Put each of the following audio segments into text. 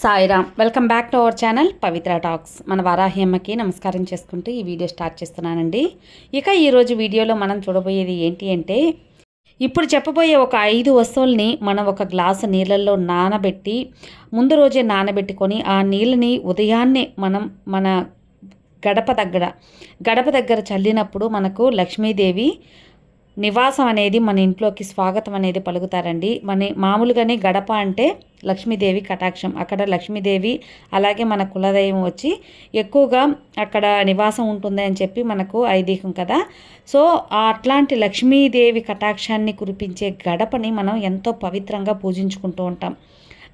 Sairam. Welcome back to our channel Pavitra talks. మన వారాహి అమ్మకి నమస్కారం చేసుకుంటూ ఈ వీడియో స్టార్ట్ చేస్తున్నానండి. ఇక ఈరోజు వీడియోలో మనం చూడబోయేది ఏంటి అంటే ఇప్పుడు చెప్పబోయే ఒక ఐదు వస్తువుల్ని మనం ఒక గ్లాసు నీళ్ళల్లో నానబెట్టి ముందు రోజే నానబెట్టుకొని ఆ నీళ్ళని ఉదయాన్నే మనం మన గడప దగ్గర గడప దగ్గర చల్లినప్పుడు మనకు లక్ష్మీదేవి నివాసం అనేది మన ఇంట్లోకి స్వాగతం అనేది పలుకుతారండి. మన మామూలుగానే గడప అంటే లక్ష్మీదేవి కటాక్షం. అక్కడ లక్ష్మీదేవి అలాగే మన కులదైవం వచ్చి ఎక్కువగా అక్కడ నివాసం ఉంటుంది అని చెప్పి మనకు ఐదీహం కదా. సో అట్లాంటి లక్ష్మీదేవి కటాక్షాన్ని కురిపించే గడపని మనం ఎంతో పవిత్రంగా పూజించుకుంటూ ఉంటాం.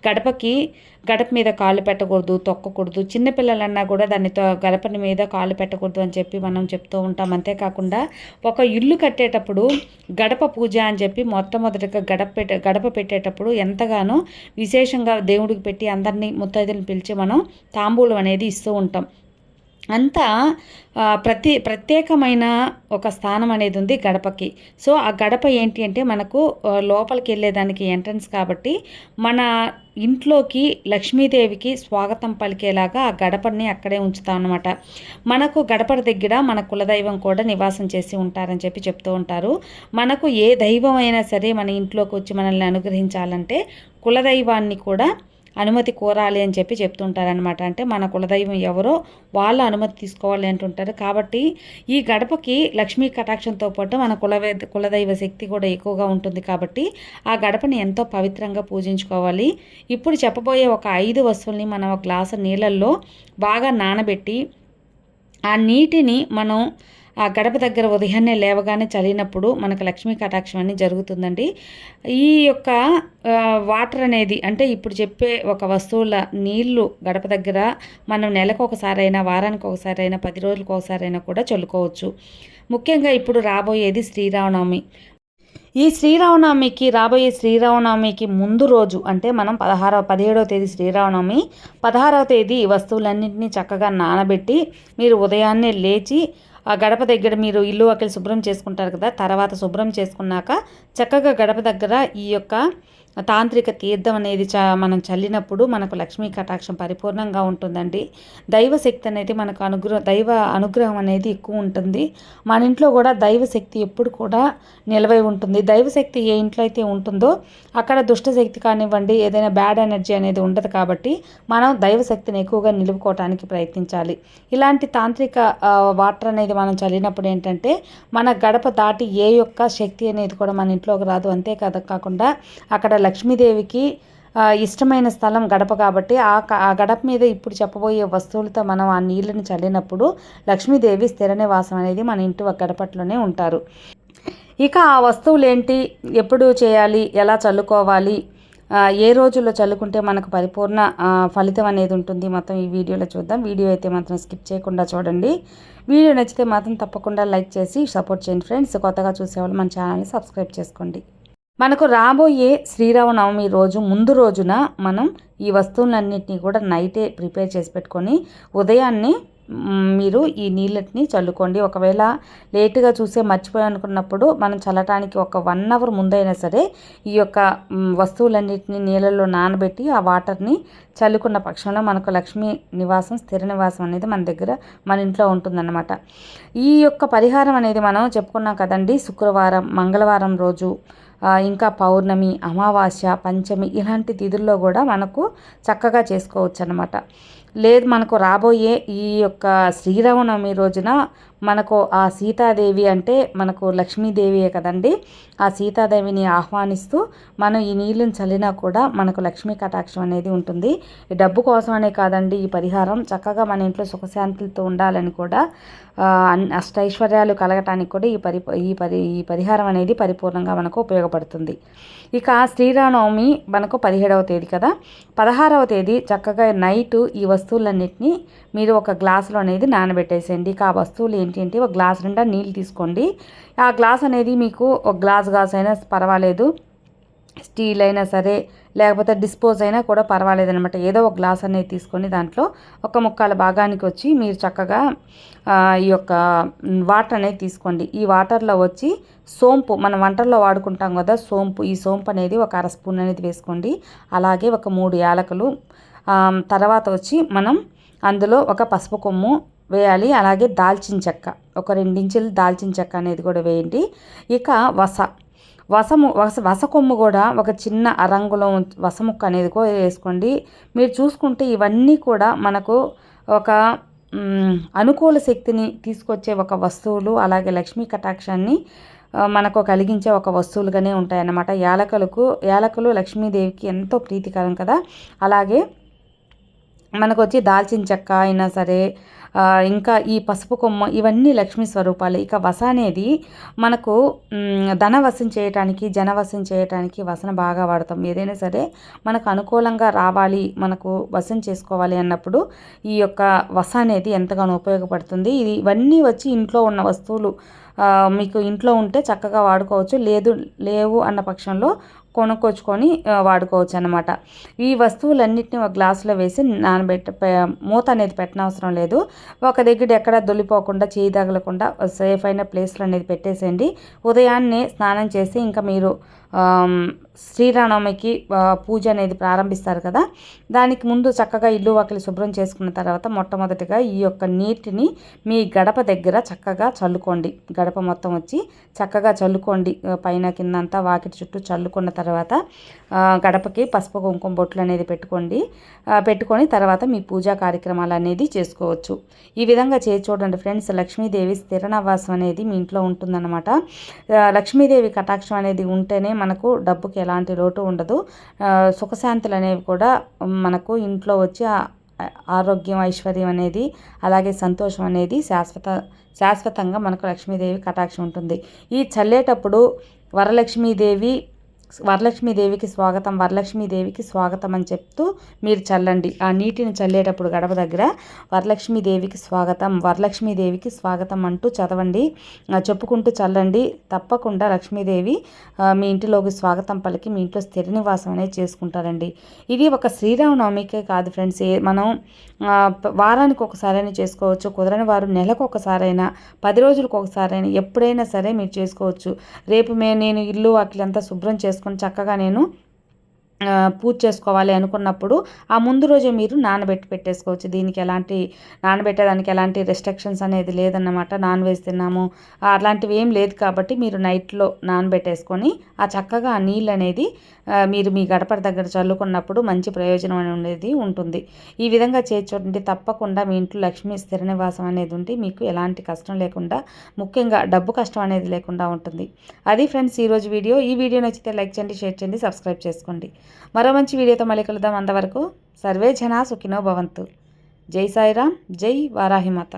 గడపకి గడప మీద కాళ్ళు పెట్టకూడదు తొక్కకూడదు. చిన్నపిల్లలన్నా కూడా దాన్ని గడపని మీద కాళ్ళు పెట్టకూడదు అని చెప్పి మనం చెప్తూ ఉంటాం. అంతేకాకుండా ఒక ఇల్లు కట్టేటప్పుడు గడప పూజ అని చెప్పి మొట్టమొదటిగా గడప పెట్టే గడప పెట్టేటప్పుడు ఎంతగానో విశేషంగా దేవుడికి పెట్టి అందరినీ ముత్తైదులను పిలిచి మనం తాంబూలం అనేది ఇస్తూ ఉంటాం. అంతా ప్రతి ప్రత్యేకమైన ఒక స్థానం అనేది ఉంది గడపకి. సో ఆ గడప ఏంటి అంటే మనకు లోపలికి వెళ్ళేదానికి ఎంట్రన్స్ కాబట్టి మన ఇంట్లోకి లక్ష్మీదేవికి స్వాగతం పలికేలాగా ఆ గడపని అక్కడే ఉంచుతాం అనమాట మనకు గడప దగ్గర మన కులదైవం కూడా నివాసం చేసి ఉంటారని చెప్పి చెప్తూ ఉంటారు. మనకు ఏ దైవం అయినా సరే మన ఇంట్లోకి వచ్చి మనల్ని అనుగ్రహించాలంటే కులదైవాన్ని కూడా అనుమతి కోరాలి అని చెప్పి చెప్తుంటారనమాట అంటే మన కులదైవం ఎవరో వాళ్ళ అనుమతి తీసుకోవాలి అంటుంటారు. కాబట్టి ఈ గడపకి లక్ష్మీ కటాక్షంతో పాటు మన కులవే కులదైవ శక్తి కూడా ఎక్కువగా ఉంటుంది కాబట్టి ఆ గడపని ఎంతో పవిత్రంగా పూజించుకోవాలి. ఇప్పుడు చెప్పబోయే ఒక ఐదు వస్తువుల్ని మనం ఒక గ్లాసు నీళ్ళల్లో బాగా నానబెట్టి ఆ నీటిని మనం ఆ గడప దగ్గర ఉదయాన్నే లేవగానే చలినప్పుడు మనకు లక్ష్మీ కటాక్షం అని జరుగుతుందండి. ఈ యొక్క వాటర్ అనేది అంటే ఇప్పుడు చెప్పే ఒక వస్తువుల నీళ్ళు గడప దగ్గర మనం నెలకు ఒకసారైనా వారానికి ఒకసారైనా పది రోజులకు ఒకసారైనా కూడా చల్లుకోవచ్చు. ముఖ్యంగా ఇప్పుడు రాబోయేది శ్రీరామనవమి. ఈ శ్రీరామనవమికి రాబోయే శ్రీరామనవమికి ముందు రోజు అంటే మనం పదహారవ పదిహేడవ తేదీ శ్రీరామనవమి పదహారవ తేదీ వస్తువులన్నింటినీ చక్కగా నానబెట్టి మీరు ఉదయాన్నే లేచి ఆ గడప దగ్గర మీరు ఇల్లు అక్కడి శుభ్రం చేసుకుంటారు కదా తర్వాత శుభ్రం చేసుకున్నాక చక్కగా గడప దగ్గర ఈ యొక్క తాంత్రిక తీర్థం అనేది చ మనం చల్లినప్పుడు మనకు లక్ష్మీ కటాక్షం పరిపూర్ణంగా ఉంటుందండి. దైవశక్తి అనేది మనకు అనుగ్రహ దైవ అనుగ్రహం అనేది ఎక్కువ ఉంటుంది. మన ఇంట్లో కూడా దైవశక్తి ఎప్పుడు కూడా నిలవై ఉంటుంది. దైవశక్తి ఏ ఇంట్లో అయితే ఉంటుందో అక్కడ దుష్టశక్తి కానివ్వండి ఏదైనా బ్యాడ్ ఎనర్జీ అనేది ఉండదు కాబట్టి మనం దైవశక్తిని ఎక్కువగా నిలుపుకోవటానికి ప్రయత్నించాలి. ఇలాంటి తాంత్రిక వాటర్ అనేది మనం చల్లినప్పుడు ఏంటంటే మన గడప దాటి ఏ యొక్క శక్తి అనేది కూడా మన ఇంట్లోకి రాదు. అంతే కాకుండా అక్కడ లక్ష్మీదేవికి ఇష్టమైన స్థలం గడప కాబట్టి ఆ ఆ గడప మీద ఇప్పుడు చెప్పబోయే వస్తువులతో మనం ఆ నీళ్ళని చల్లినప్పుడు లక్ష్మీదేవి స్థిర నివాసం అనేది మన ఇంటి గడపట్లోనే ఉంటారు. ఇక ఆ వస్తువులు ఏంటి ఎప్పుడు చేయాలి? ఎలా చల్లుకోవాలి? ఏ రోజుల్లో చల్లుకుంటే మనకు పరిపూర్ణ ఫలితం అనేది ఉంటుంది మొత్తం ఈ వీడియోలో చూద్దాం. వీడియో అయితే మాత్రం స్కిప్ చేయకుండా చూడండి. వీడియో నచ్చితే మాత్రం తప్పకుండా లైక్ చేసి సపోర్ట్ చేయండి ఫ్రెండ్స్. కొత్తగా చూసేవాళ్ళు మన ఛానల్ని సబ్స్క్రైబ్ చేసుకోండి. మనకు రాబోయే శ్రీరామనవమి రోజు ముందు రోజున మనం ఈ వస్తువులన్నింటినీ కూడా నైటే ప్రిపేర్ చేసి పెట్టుకొని ఉదయాన్నే మీరు ఈ నీళ్ళని చల్లుకోండి. ఒకవేళ లేటుగా చూసే మర్చిపోయి అనుకున్నప్పుడు మనం చల్లటానికి ఒక వన్ అవర్ ముందైనా సరే ఈ యొక్క వస్తువులన్నింటినీ నీళ్ళల్లో నానబెట్టి ఆ వాటర్ని చల్లుకున్న పక్షంలో మనకు లక్ష్మీ నివాసం స్థిర నివాసం అనేది మన దగ్గర మన ఇంట్లో ఉంటుందన్నమాట. ఈ యొక్క పరిహారం అనేది మనం చెప్పుకున్నాం కదండి శుక్రవారం మంగళవారం రోజు ఇంకా పౌర్ణమి అమావాస్య పంచమి ఇలాంటి తిథుల్లో కూడా మనకు చక్కగా చేసుకోవచ్చు అనమాట లేదు మనకు రాబోయే ఈ యొక్క శ్రీరామనవమి రోజున మనకు ఆ సీతాదేవి అంటే మనకు లక్ష్మీదేవియే కదండి. ఆ సీతాదేవిని ఆహ్వానిస్తూ మనం ఈ నీళ్ళని చల్లినా కూడా మనకు లక్ష్మీ కటాక్షం అనేది ఉంటుంది. ఈ డబ్బు కోసమనే కాదండి ఈ పరిహారం. చక్కగా మన ఇంట్లో సుఖశాంతులతో ఉండాలని కూడా అష్టైశ్వర్యాలు కలగటానికి కూడా ఈ పరి ఈ పరి ఈ పరిహారం అనేది పరిపూర్ణంగా మనకు ఉపయోగపడుతుంది. ఇక శ్రీరామనవమి మనకు పదిహేడవ తేదీ కదా. పదహారవ తేదీ చక్కగా నైట్ ఈ వస్తువులన్నింటినీ మీరు ఒక గ్లాసులో అనేది నానబెట్టేసేయండి. ఇక ఆ వస్తువులు ఏంటి ఒక గ్లాస్ నిండా నీళ్ళు తీసుకోండి. ఆ గ్లాస్ అనేది మీకు ఒక గ్లాస్ గ్లాస్ అయినా పర్వాలేదు. స్టీల్ అయినా సరే లేకపోతే డిస్పోజ్ అయినా కూడా పర్వాలేదు అనమాట ఏదో ఒక గ్లాస్ అనేది తీసుకొని దాంట్లో. ఒక ముక్కాల భాగానికి వచ్చి మీరు చక్కగా ఈ యొక్క వాటర్ అనేది తీసుకోండి. ఈ వాటర్లో వచ్చి సోంపు మనం వంటల్లో వాడుకుంటాం కదా సోంపు ఈ సోంపు అనేది ఒక అర స్పూన్ అనేది వేసుకోండి. అలాగే ఒక మూడు యాలకులు తర్వాత వచ్చి మనం అందులో ఒక పసుపు కొమ్ము వేయాలి. అలాగే దాల్చిన చెక్క. ఒక రెండించులు దాల్చిన చెక్క అనేది కూడా వేయండి. ఇక వస. వసము వస వస కొమ్ము కూడా ఒక చిన్న రంగులో వసముక్క అనేది కూడా వేసుకోండి. మీరు చూసుకుంటే ఇవన్నీ కూడా మనకు ఒక అనుకూల శక్తిని తీసుకొచ్చే ఒక వస్తువులు అలాగే లక్ష్మీ కటాక్షాన్ని మనకు కలిగించే ఒక వస్తువులుగానే ఉంటాయన్నమాట. యాలకులకు యాలకులు లక్ష్మీదేవికి ఎంతో ప్రీతికరం కదా. అలాగే మనకు వచ్చి దాల్చిన చెక్క అయినా సరే ఇంకా ఈ పసుపు కొమ్మ ఇవన్నీ లక్ష్మీ స్వరూపాలు. ఇక వస అనేది మనకు ధనవశం చేయటానికి జనవసం చేయటానికి వసన బాగా వాడతాం. ఏదైనా సరే మనకు అనుకూలంగా రావాలి మనకు వసం చేసుకోవాలి అన్నప్పుడు ఈ యొక్క వస అనేది ఎంతగానో ఉపయోగపడుతుంది. ఇది ఇవన్నీ వచ్చి ఇంట్లో ఉన్న వస్తువులు మీకు ఇంట్లో ఉంటే చక్కగా వాడుకోవచ్చు. లేదు లేవు అన్న పక్షంలో కొనుక్కొచ్చుకొని వాడుకోవచ్చు అనమాట ఈ వస్తువులన్నింటినీ ఒక గ్లాసులో వేసి నానబెట్ట మూత అనేది పెట్టనవసరం లేదు. ఒక దగ్గర ఎక్కడ దొల్లిపోకుండా చేయి తగలకుండా సేఫ్ అయిన ప్లేస్లో అనేది పెట్టేసేయండి. ఉదయాన్నే స్నానం చేసి ఇంకా మీరు శ్రీరామనవమికి పూజ అనేది ప్రారంభిస్తారు కదా. దానికి ముందు చక్కగా ఇల్లు వాకిలి శుభ్రం చేసుకున్న తర్వాత మొట్టమొదటిగా ఈ యొక్క నీటిని మీ గడప దగ్గర చక్కగా చల్లుకోండి. గడప మొత్తం వచ్చి చక్కగా చల్లుకోండి. పైన కింద అంతా వాకిటి చుట్టూ చల్లుకున్న తర్వాత గడపకి పసుపు కుంకుమ బొట్లు అనేది పెట్టుకోండి. పెట్టుకొని తర్వాత మీ పూజా కార్యక్రమాలు అనేది చేసుకోవచ్చు. ఈ విధంగా చేసి చూడండి ఫ్రెండ్స్ లక్ష్మీదేవి స్థిర నివాసం అనేది మీ ఇంట్లో ఉంటుందన్నమాట. లక్ష్మీదేవి కటాక్షం అనేది ఉంటేనే మనకు డబ్బుకి ఎలాంటి లోటు ఉండదు. సుఖశాంతులు అనేవి కూడా మనకు ఇంట్లో వచ్చి ఆరోగ్యం ఐశ్వర్యం అనేది అలాగే సంతోషం అనేది శాశ్వత శాశ్వతంగా మనకు లక్ష్మీదేవి కటాక్షం ఉంటుంది. ఈ చల్లేటప్పుడు వరలక్ష్మీదేవి వరలక్ష్మీదేవికి స్వాగతం వరలక్ష్మీదేవికి స్వాగతం అని చెప్తూ మీరు చల్లండి. ఆ నీటిని చల్లేటప్పుడు గడప దగ్గర వరలక్ష్మీదేవికి స్వాగతం వరలక్ష్మీదేవికి స్వాగతం అంటూ చదవండి. చెప్పుకుంటూ చల్లండి. తప్పకుండా లక్ష్మీదేవి మీ ఇంటిలోకి స్వాగతం పలికి మీ ఇంట్లో స్థిర నివాసం అనేది చేసుకుంటారండి. ఇది ఒక శ్రీరామనవమికే కాదు ఫ్రెండ్స్. మనం వారానికి ఒకసారైనా చేసుకోవచ్చు కుదరని వారు నెలకు ఒకసారైనా పది రోజులకు ఒకసారైనా ఎప్పుడైనా సరే మీరు చేసుకోవచ్చు. రేపు మే నేను ఇల్లు వాకిలంతా శుభ్రం చేసుకో చేసుకొని చక్కగా నేను పూజ చేసుకోవాలి అనుకున్నప్పుడు ఆ ముందు రోజే మీరు నానబెట్టి పెట్టేసుకోవచ్చు. దీనికి ఎలాంటి నానబెట్టడానికి ఎలాంటి రెస్ట్రిక్షన్స్ అనేది లేదన్నమాట. నాన్ వెజ్ తిన్నాము. అలాంటివి ఏం లేదు కాబట్టి మీరు నైట్లో నానబెట్టేసుకొని ఆ చక్కగా ఆ నీళ్ళు అనేది మీరు మీ గడప దగ్గర చల్లుకున్నప్పుడు మంచి ప్రయోజనం అనేది ఉంటుంది. ఈ విధంగా చేర్చోండి తప్పకుండా మీ ఇంట్లో లక్ష్మీ స్థిర నివాసం అనేది ఉంటే మీకు ఎలాంటి కష్టం లేకుండా ముఖ్యంగా డబ్బు కష్టం అనేది లేకుండా ఉంటుంది. అది ఫ్రెండ్స్ ఈరోజు వీడియో. ఈ వీడియో నచ్చితే లైక్ చేయండి షేర్ చేయండి సబ్స్క్రైబ్ చేసుకోండి. మరో మంచి వీడియోతో మళ్ళీ కలుద్దాం. అంతవరకు సర్వే జనా సుఖినో భవంతు. జై సాయిరామ్ జై వారాహిమాత.